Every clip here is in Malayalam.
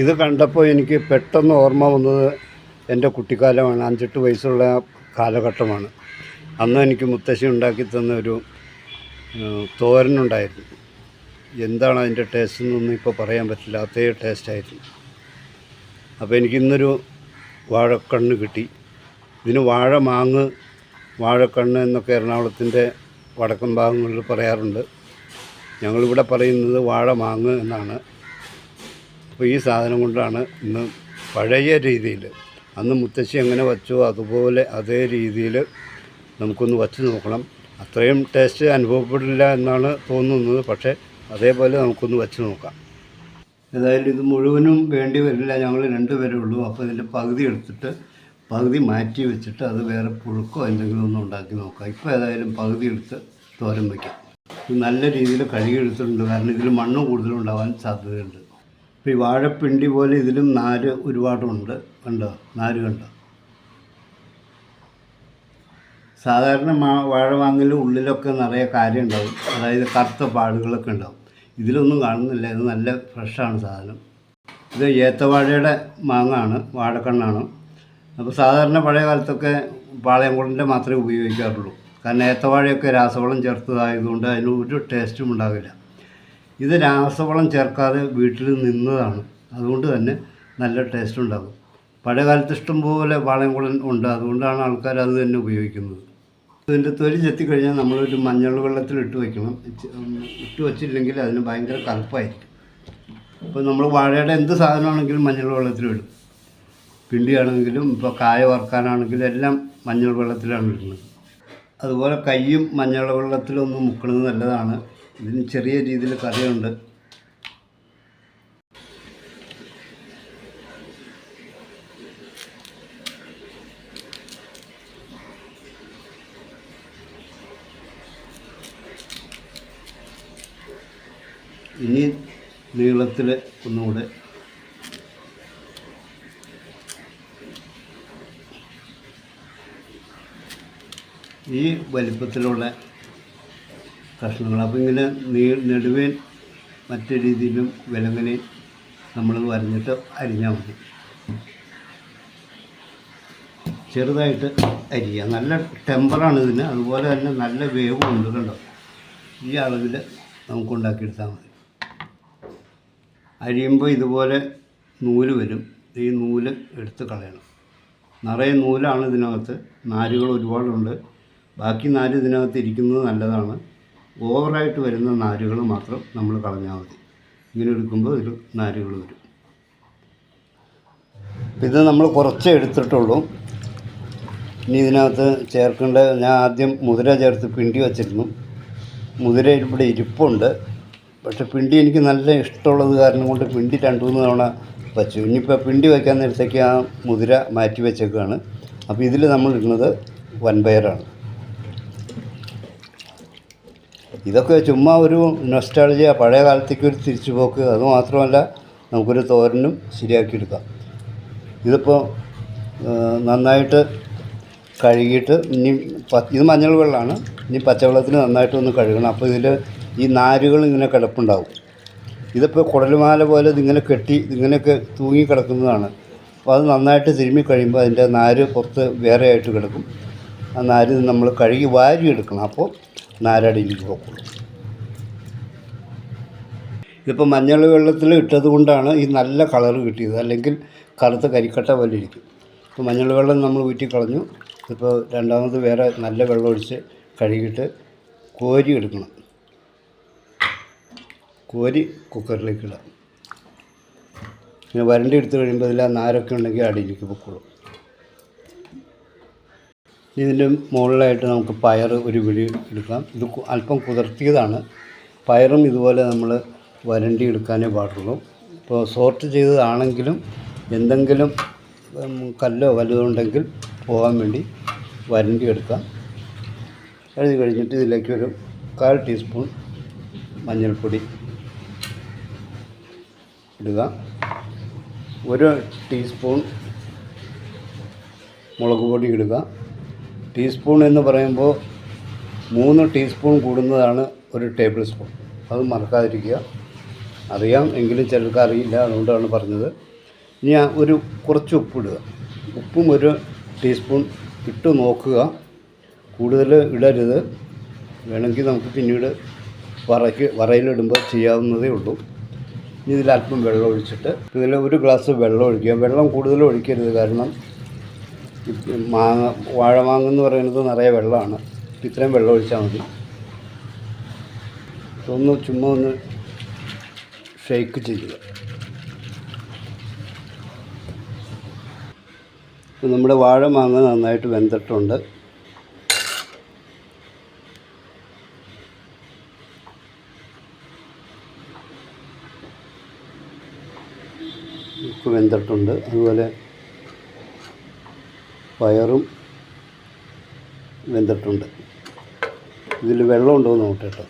ഇത് കണ്ടപ്പോൾ എനിക്ക് പെട്ടെന്ന് ഓർമ്മ വന്നത് എന്റെ കുട്ടിക്കാലമാണ്. അഞ്ചെട്ട് വയസ്സുള്ള കാലഘട്ടമാണ്. അന്ന് എനിക്ക് മുത്തശ്ശി ഉണ്ടാക്കി തന്ന ഒരു തോരനുണ്ടായിരുന്നു. എന്താണ് അതിന്റെ ടേസ്റ്റ് എന്നൊന്നും ഇപ്പോൾ പറയാൻ പറ്റില്ല. അതേ ടേസ്റ്റായിരുന്നു അപ്പോൾ എനിക്കിന്നൊരു വാഴക്കണ്ണ് കിട്ടി. ഇതിന് വാഴ മാങ്ങ് വാഴക്കണ്ണ് എന്നൊക്കെ എറണാകുളത്തിന്റെ വടക്കൻ ഭാഗങ്ങളിൽ പറയാറുണ്ട്. ഞങ്ങളിവിടെ പറയുന്നത് വാഴ മാങ്ങ് എന്നാണ്. അപ്പോൾ ഈ സാധനം കൊണ്ടാണ് ഇന്ന് പഴയ രീതിയിൽ അന്ന് മുത്തശ്ശി എങ്ങനെ വച്ചോ അതുപോലെ അതേ രീതിയിൽ നമുക്കൊന്ന് വച്ച് നോക്കണം. അത്രയും ടേസ്റ്റ് അനുഭവപ്പെടില്ല എന്നാണ് തോന്നുന്നത്. പക്ഷേ അതേപോലെ നമുക്കൊന്ന് വച്ച് നോക്കാം. ഏതായാലും ഇത് മുഴുവനും വേണ്ടി വരില്ല. ഞങ്ങൾ രണ്ട് പേരേ ഉള്ളൂ. അപ്പോൾ ഇതിന്റെ പകുതി എടുത്തിട്ട് പകുതി മാറ്റി വെച്ചിട്ട് അത് വേറെ പുഴുക്കോ എന്തെങ്കിലും ഒന്നും ഉണ്ടാക്കി നോക്കാം. ഇപ്പോൾ ഏതായാലും പകുതി എടുത്ത് തോരം വയ്ക്കാം. നല്ല രീതിയിൽ കഴുകി എടുത്തിട്ടുണ്ട്. കാരണം ഇതിൽ മണ്ണ് കൂടുതലുണ്ടാവാൻ സാധ്യതയുണ്ട്. ഇപ്പോൾ ഈ വാഴപ്പിണ്ടി പോലെ ഇതിലും നാര് ഒരുപാടുണ്ട് കണ്ടോ? നാര് കണ്ടോ? സാധാരണ മാ വാഴ വാങ്ങൽ ഉള്ളിലൊക്കെ നിറയെ കാര്യം ഉണ്ടാവും അതായത് കറുത്ത പാടുകളൊക്കെ ഉണ്ടാവും. ഇതിലൊന്നും കാണുന്നില്ല. ഇത് നല്ല ഫ്രഷാണ് സാധനം. ഇത് ഏത്തവാഴയുടെ മാങ്ങാണ് വാഴക്കണ്ണാണ്. അപ്പോൾ സാധാരണ പഴയ കാലത്തൊക്കെ പാളയംകുളന്റെ മാത്രമേ ഉപയോഗിക്കാറുള്ളൂ. കാരണം ഏത്തവാഴയൊക്കെ രാസവളം ചേർത്തതായതുകൊണ്ട് അതിന് ഒരു ടേസ്റ്റും ഉണ്ടാവില്ല. ഇത് രാസവളം ചേർക്കാതെ വീട്ടിൽ നിന്നതാണ്. അതുകൊണ്ട് തന്നെ നല്ല ടേസ്റ്റ് ഉണ്ടാകും. പഴയ കാലത്ത് ഇഷ്ടംപോലെ പാളയംകുളൻ ഉണ്ട്. അതുകൊണ്ടാണ് ആൾക്കാർ അത് തന്നെ ഉപയോഗിക്കുന്നത്. ഇതിന്റെ തൊലി ചെത്തിക്കഴിഞ്ഞാൽ നമ്മളൊരു മഞ്ഞൾ വെള്ളത്തിൽ ഇട്ട് വയ്ക്കണം ഇട്ട് വച്ചില്ലെങ്കിൽ അതിന് ഭയങ്കര കറുപ്പായിരിക്കും. അപ്പോൾ നമ്മൾ വാഴയുടെ എന്ത് സാധനമാണെങ്കിലും മഞ്ഞൾ വെള്ളത്തിലിടും പിണ്ടിയാണെങ്കിലും ഇപ്പോൾ കായ വറുക്കാനാണെങ്കിലും എല്ലാം മഞ്ഞൾ വെള്ളത്തിലാണ് ഇടുന്നത്. അതുപോലെ കയ്യും മഞ്ഞൾ വെള്ളത്തിലൊന്ന് മുക്കണത് നല്ലതാണ്. ഇതിന് ചെറിയ രീതിയിൽ കറിയുണ്ട് ഇനി നീളത്തിൽ ഒന്നുകൂടെ. ഈ വലിപ്പത്തിലുള്ള കഷ്ണങ്ങൾ. അപ്പോൾ ഇങ്ങനെ നീ നെടുവേൻ മറ്റു രീതിയിലും വിലങ്ങനെ നമ്മൾ വരഞ്ഞിട്ട് അരിഞ്ഞാൽ മതി. ചെറുതായിട്ട് അരിയുക നല്ല ടെമ്പറാണ് ഇതിന്. അതുപോലെ തന്നെ നല്ല വേവും ഉണ്ട് കണ്ടോ? ഈ അളവിൽ നമുക്ക് ഉണ്ടാക്കിയെടുത്താൽ മതി. അരിയുമ്പോൾ ഇതുപോലെ നൂൽ വരും. ഈ നൂൽ എടുത്ത് കളയണം. നിറയെ നൂലാണ് ഇതിനകത്ത്. നാരുകൾ ഒരുപാടുണ്ട്. ബാക്കി നാര് ഇതിനകത്ത് ഇരിക്കുന്നത് നല്ലതാണ്. ഓവറായിട്ട് വരുന്ന നാരുകൾ മാത്രം നമ്മൾ കളഞ്ഞാൽ മതി. ഇങ്ങനെ എടുക്കുമ്പോൾ ഇതിൽ നാരുകൾ വരും. ഇത് നമ്മൾ കുറച്ചേ എടുത്തിട്ടുള്ളൂ. ഇനി ഇതിനകത്ത് ചേർക്കേണ്ട ഞാൻ ആദ്യം മുതിര ചേർത്ത് പിണ്ടി വച്ചിരുന്നു. മുതിര ഇവിടെ ഇരിപ്പുണ്ട്. പക്ഷെ പിണ്ടി എനിക്ക് നല്ല ഇഷ്ടമുള്ളത് കാരണം കൊണ്ട് പിണ്ടി രണ്ട് മൂന്ന് തവണ വച്ചു. ഇനിയിപ്പോൾ പിണ്ടി വയ്ക്കാൻ നേരത്തേക്ക് ആ മുതിര മാറ്റി വെച്ചേക്കാണ്. അപ്പോൾ ഇതിൽ നമ്മൾ ഇടുന്നത് വൻപയറാണ്. ഇതൊക്കെ ചുമ്മാ ഒരു നൊസ്റ്റാളജിയ പഴയ കാലത്തേക്ക് ഒരു തിരിച്ചു തിരിച്ചുപോക്ക് അതുമാത്രമല്ല നമുക്കൊരു തോരനും ശരിയാക്കിയെടുക്കാം. ഇതിപ്പോൾ നന്നായിട്ട് കഴുകിയിട്ട് ഇനി ഇത് മഞ്ഞൾ വെള്ളമാണ്. ഇനി പച്ചവെള്ളത്തിന് നന്നായിട്ട് ഒന്ന് കഴുകണം. അപ്പോൾ ഇതിൽ ഈ നാരുകൾ ഇങ്ങനെ കിടപ്പുണ്ടാവും. ഇതിപ്പോൾ കുടലുമാല പോലെ ഇതിങ്ങനെ കെട്ടി ഇതിങ്ങനെയൊക്കെ തൂങ്ങി കിടക്കുന്നതാണ്. അപ്പോൾ അത് നന്നായിട്ട് തിരുമ്മി കഴിയുമ്പോൾ അതിന്റെ നാര് പുറത്ത് വേറെ ആയിട്ട് കിടക്കും. ആ നാര് നമ്മൾ കഴുകി വാരി എടുക്കണം അപ്പോൾ നാരടിയിലേക്ക് പോക്കുള്ളൂ ഇതിപ്പോൾ മഞ്ഞൾ വെള്ളത്തിൽ ഇട്ടത് കൊണ്ടാണ് ഈ നല്ല കളറ് കിട്ടിയത്. അല്ലെങ്കിൽ കറുത്ത കരിക്കട്ട പോലെ ഇരിക്കും. ഇപ്പോൾ മഞ്ഞൾ വെള്ളം നമ്മൾ ഊറ്റിക്കളഞ്ഞു ഇപ്പോൾ രണ്ടാമത് വേറെ നല്ല വെള്ളം ഒഴിച്ച് കഴുകിയിട്ട് കോരി എടുക്കണം. കോരി കുക്കറിലേക്ക് ഇടാം. പിന്നെ വരണ്ടി എടുത്ത് കഴിയുമ്പോൾ അതിൽ ആ നാരൊക്കെ ഉണ്ടെങ്കിൽ അടിയിലേക്ക് പൊക്കോളും. ഇതിന്റെ മുകളിലായിട്ട് നമുക്ക് പയർ ഒരു പിടി എടുക്കാം. ഇത് അല്പം കുതിർത്തിയതാണ്. പയറും ഇതുപോലെ നമ്മൾ വരണ്ടി എടുക്കാനേ പാടുള്ളൂ. ഇപ്പോൾ സോർട്ട് ചെയ്തതാണെങ്കിലും എന്തെങ്കിലും കല്ലോ വലുതുണ്ടെങ്കിൽ പോകാൻ വേണ്ടി വരണ്ടി എടുക്കാം. എഴുതി കഴിഞ്ഞിട്ട് ഇതിലേക്ക് ഒരു കാൽ ടീസ്പൂൺ മഞ്ഞൾപ്പൊടി ഇടുക. ഒരു ടീസ്പൂൺ മുളക് പൊടി ഇടുക. ടീസ്പൂൺ എന്ന് പറയുമ്പോൾ മൂന്ന് ടീസ്പൂൺ കൂടുന്നതാണ് ഒരു ടേബിൾ സ്പൂൺ. അത് മറക്കാതിരിക്കുക. അറിയാം എങ്കിലും ചിലർക്ക് അറിയില്ല അതുകൊണ്ടാണ് പറഞ്ഞത്. ഇനി ഒരു കുറച്ച് ഉപ്പിടുക. ഉപ്പും ഒരു ടീസ്പൂൺ ഇട്ട് നോക്കുക. കൂടുതൽ ഇടരുത്. വേണമെങ്കിൽ നമുക്ക് പിന്നീട് വറയ്ക്ക് വറയിലിടുമ്പോൾ ചെയ്യാവുന്നതേ ഉള്ളൂ. ഇനി ഇതിൽ അല്പം വെള്ളം ഒഴിച്ചിട്ട് ഇതിൽ ഒരു ഗ്ലാസ് വെള്ളം ഒഴിക്കുക. വെള്ളം കൂടുതൽ ഒഴിക്കരുത്. കാരണം മാങ്ങ വാഴമാങ്ങ എന്ന് പറയുന്നത് നിറയെ വെള്ളമാണ്. ഇത്രയും വെള്ളം ഒഴിച്ചാൽ മതി. ഒന്ന് ചുമ്മാ ഒന്ന് ഷെയ്ക്ക് ചെയ്യുക. നമ്മുടെ വാഴമാങ്ങ നന്നായിട്ട് വെന്തിട്ടുണ്ട്. വെന്തിട്ടുണ്ട്. അതുപോലെ പയറും വെന്തിട്ടുണ്ട്. ഇതിൽ വെള്ളമുണ്ടോ എന്ന് നോക്കട്ടെ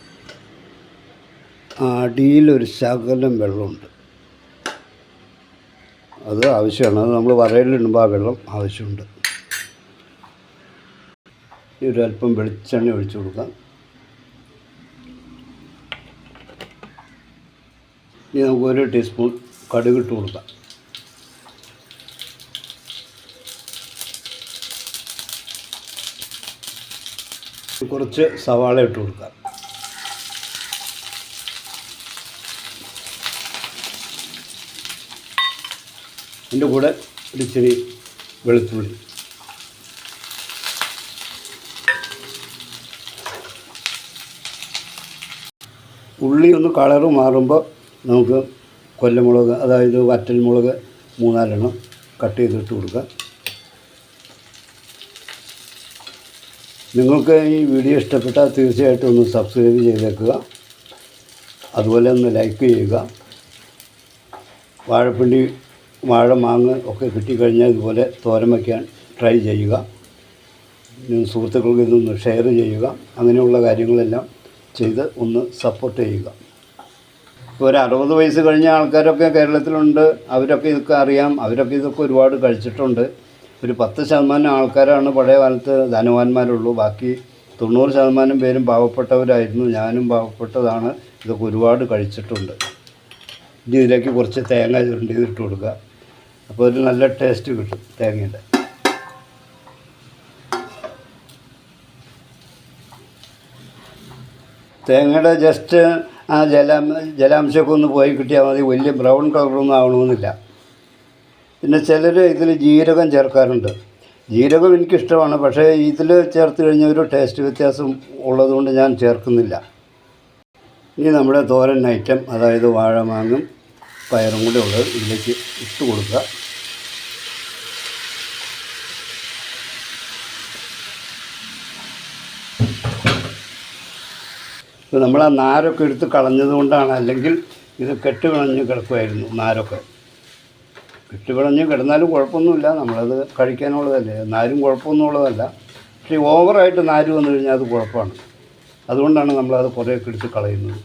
അടിയിലൊരു ശകലം വെള്ളമുണ്ട്. അത് ആവശ്യമാണ്. അത് നമ്മൾ വറയിലിടുമ്പോൾ ആ വെള്ളം ആവശ്യമുണ്ട്. ഒരല്പം വെളിച്ചെണ്ണ ഒഴിച്ചു കൊടുക്കാം. ഇനി നമുക്ക് ഒരു ടീസ്പൂൺ കടുക് ഇട്ട് കൊടുക്കാം. കുറച്ച് സവാള ഇട്ട് കൊടുക്കാം. അതിന്റെ കൂടെ ഒരിച്ചിരി വെളുത്തുള്ളി. ഉള്ളി ഒന്ന് കളറ് മാറുമ്പോൾ നമുക്ക് കൊല്ലമുളക് അതായത് വറ്റൽമുളക് മൂന്നാലെണ്ണം കട്ട് ചെയ്തിട്ട് കൊടുക്കുക നിങ്ങൾക്ക് ഈ വീഡിയോ ഇഷ്ടപ്പെട്ടാൽ തീർച്ചയായിട്ടും ഒന്ന് സബ്സ്ക്രൈബ് ചെയ്തേക്കുക. അതുപോലെ ഒന്ന് ലൈക്ക് ചെയ്യുക. വാഴപ്പിണ്ടി വാഴ മാങ്ങ ഒക്കെ കിട്ടിക്കഴിഞ്ഞാൽ ഇതുപോലെ തോരൻ വയ്ക്കാൻ ട്രൈ ചെയ്യുക. സുഹൃത്തുക്കൾക്ക് ഇതൊന്ന് ഷെയർ ചെയ്യുക. അങ്ങനെയുള്ള കാര്യങ്ങളെല്ലാം ചെയ്ത് ഒന്ന് സപ്പോർട്ട് ചെയ്യുക. ഇപ്പോൾ ഒരു അറുപത് വയസ്സ് കഴിഞ്ഞ ആൾക്കാരൊക്കെ കേരളത്തിലുണ്ട്. അവരൊക്കെ ഇതൊക്കെ അറിയാം. അവരൊക്കെ ഇതൊക്കെ ഒരുപാട് കഴിച്ചിട്ടുണ്ട്. ഒരു പത്ത് ശതമാനം ആൾക്കാരാണ് പഴയ കാലത്ത് ധനവാന്മാരുള്ളൂ. ബാക്കി തൊണ്ണൂറ് ശതമാനം പേരും പാവപ്പെട്ടവരായിരുന്നു. ഞാനും പാവപ്പെട്ടതാണ്. ഇതൊക്കെ ഒരുപാട് കഴിച്ചിട്ടുണ്ട്. ഇനി ഇതിലേക്ക് കുറച്ച് തേങ്ങ ചുരുണ്ടി ഇട്ട് കൊടുക്കുക. അപ്പോൾ ഒരു നല്ല ടേസ്റ്റ് കിട്ടും തേങ്ങയുടെ. തേങ്ങയുടെ ജസ്റ്റ് ആ ജലാം ജലാംശമൊക്കെ ഒന്ന് പോയി കിട്ടിയാൽ മതി. വലിയ ബ്രൗൺ കളറൊന്നും ആവണമെന്നില്ല. പിന്നെ ചിലർ ഇതിൽ ജീരകം ചേർക്കാറുണ്ട്. ജീരകം എനിക്കിഷ്ടമാണ്. പക്ഷേ ഇതിൽ ചേർത്ത് കഴിഞ്ഞാൽ ഒരു ടേസ്റ്റ് വ്യത്യാസം ഉള്ളതുകൊണ്ട് ഞാൻ ചേർക്കുന്നില്ല. ഇനി നമ്മുടെ തോരൻ ഐറ്റം അതായത് വാഴമാങ്ങും പയറും കൂടെ ഉള്ളത് ഇതിലേക്ക് ഇട്ട് കൊടുക്കുക. ഇപ്പോൾ നമ്മൾ ആ നാരൊക്കെ എടുത്ത് കളഞ്ഞത് കൊണ്ടാണ് അല്ലെങ്കിൽ ഇത് കെട്ടുകളഞ്ഞ് കിടക്കുമായിരുന്നു നാരൊക്കെ. കെട്ട് കളഞ്ഞ് കിടന്നാലും കുഴപ്പമൊന്നുമില്ല. നമ്മളത് കഴിക്കാനുള്ളതല്ലേ. നാരും കുഴപ്പമൊന്നുമുള്ളതല്ല. പക്ഷേ ഓവറായിട്ട് നാര് വന്നു കഴിഞ്ഞാൽ അത് കുഴപ്പമാണ്. അതുകൊണ്ടാണ് നമ്മളത് കുറേയൊക്കെ എടുത്ത് കളയുന്നത്.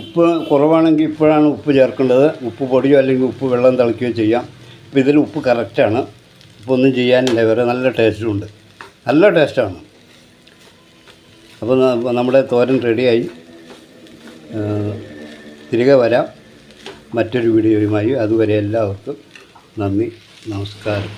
ഉപ്പ് കുറവാണെങ്കിൽ ഇപ്പോഴാണ് ഉപ്പ് ചേർക്കേണ്ടത്. ഉപ്പ് പൊടിയോ അല്ലെങ്കിൽ ഉപ്പ് വെള്ളം തിളയ്ക്കുകയോ ചെയ്യാം. അപ്പോൾ ഇതിൽ ഉപ്പ് കറക്റ്റാണ്. ഉപ്പൊന്നും ചെയ്യാനില്ല. വേറെ നല്ല ടേസ്റ്റും ഉണ്ട്. നല്ല ടേസ്റ്റാണ്. അപ്പോൾ നമ്മുടെ തോരൻ റെഡിയായി. തിരികെ വരാം. മറ്റൊരു വീഡിയോയുമായി അതുവരെ എല്ലാവർക്കും നന്ദി നമസ്കാരം.